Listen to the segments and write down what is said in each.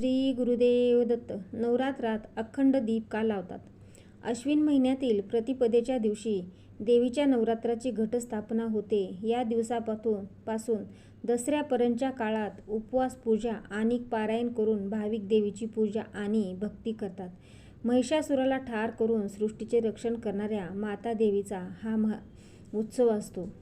श्री गुरुदेव दत्त नवरात्रात अखंड दीप का लावतात? अश्विन महिन्यातील प्रतिपदेच्या दिवशी देवीच्या नवरात्राची घटस्थापना होते. या दिवसापासून पासून दसऱ्यापर्यंतच्या काळात उपवास पूजा आणि पारायण करून भाविक देवीची पूजा आणि भक्ती करतात. महिषासुराला ठार करून सृष्टीचे रक्षण करणाऱ्या माता देवीचा हा महा उत्सव असतो.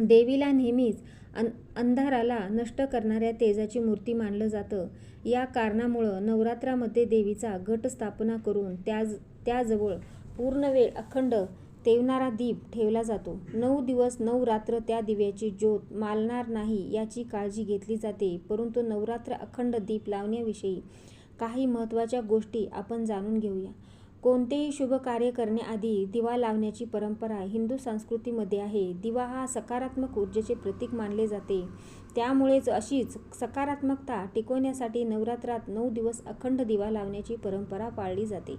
देवीला नेहमीच अन अंधाराला नष्ट करणाऱ्या तेजाची मूर्ती मानलं जातं. या कारणामुळं नवरात्रामध्ये देवीचा घट स्थापना करून त्या त्याजवळ पूर्ण वेळ अखंड तेवणारा दीप ठेवला जातो. नऊ दिवस नऊ रात्र त्या दिव्याची ज्योत मालणार नाही याची काळजी घेतली जाते. परंतु नवरात्र अखंड दीप लावण्याविषयी काही महत्त्वाच्या गोष्टी आपण जाणून घेऊया. कोणतेही शुभ कार्य करण्याआधी दिवा लावण्याची परंपरा हिंदू संस्कृतीमध्ये आहे. दिवा हा सकारात्मक ऊर्जेचे प्रतीक मानले जाते. त्यामुळेच अशीच सकारात्मकता टिकवण्यासाठी नवरात्रात नऊ दिवस अखंड दिवा लावण्याची परंपरा पाळली जाते.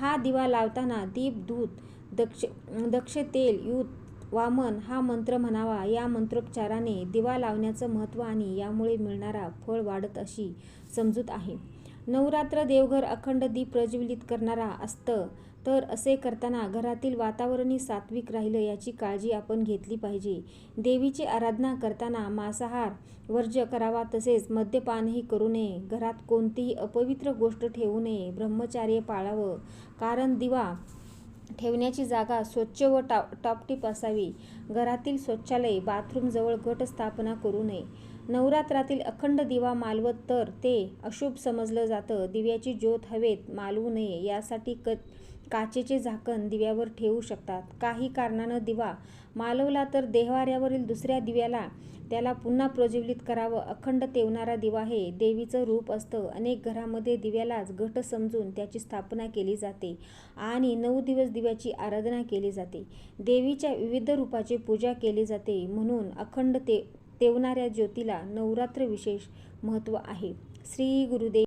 हा दिवा लावताना दीप दूत दक्ष दक्ष तेल युत वामन हा मंत्र म्हणावा. या मंत्रोपचाराने दिवा लावण्याचं महत्त्व आणि यामुळे मिळणारा फळ वाढत अशी समजूत आहे. नवरात्र देवघर अखंड दीप प्रज्वलित करणारा असतं तर असे करताना घरातील वातावरणही सात्विक राहिलं याची काळजी आपण घेतली पाहिजे. देवीची आराधना करताना मांसाहार वर्ज्य करावा तसेच मद्यपानही करू नये. घरात कोणतीही अपवित्र गोष्ट ठेवू नये. ब्रह्मचार्य पाळावं. कारण दिवा ठेवण्याची जागा स्वच्छ व टॉप टॉपटीप असावी. घरातील स्वच्छालय बाथरूमजवळ घट स्थापना करू नये. नवरात्रातील अखंड दिवा मालवत तर ते अशुभ समजलं जातं. दिव्याची ज्योत हवेत मालवू नये यासाठी क काचेचे झाकण दिव्यावर ठेवू शकतात. काही कारणानं दिवा मालवला तर देहवाऱ्यावरील दुसऱ्या दिव्याला त्याला पुन्हा प्रज्वलित करावं अखंड तेवणारा दिवा हे देवीचं रूप असतं. अनेक घरामध्ये दिव्यालाच घट समजून त्याची स्थापना केली जाते आणि नऊ दिवस दिव्याची आराधना केली जाते. देवीच्या विविध रूपाची पूजा केली जाते म्हणून अखंड ते तेवणाऱ्या ज्योतीला नवरात्र विशेष महत्त्व आहे. श्री गुरुदेव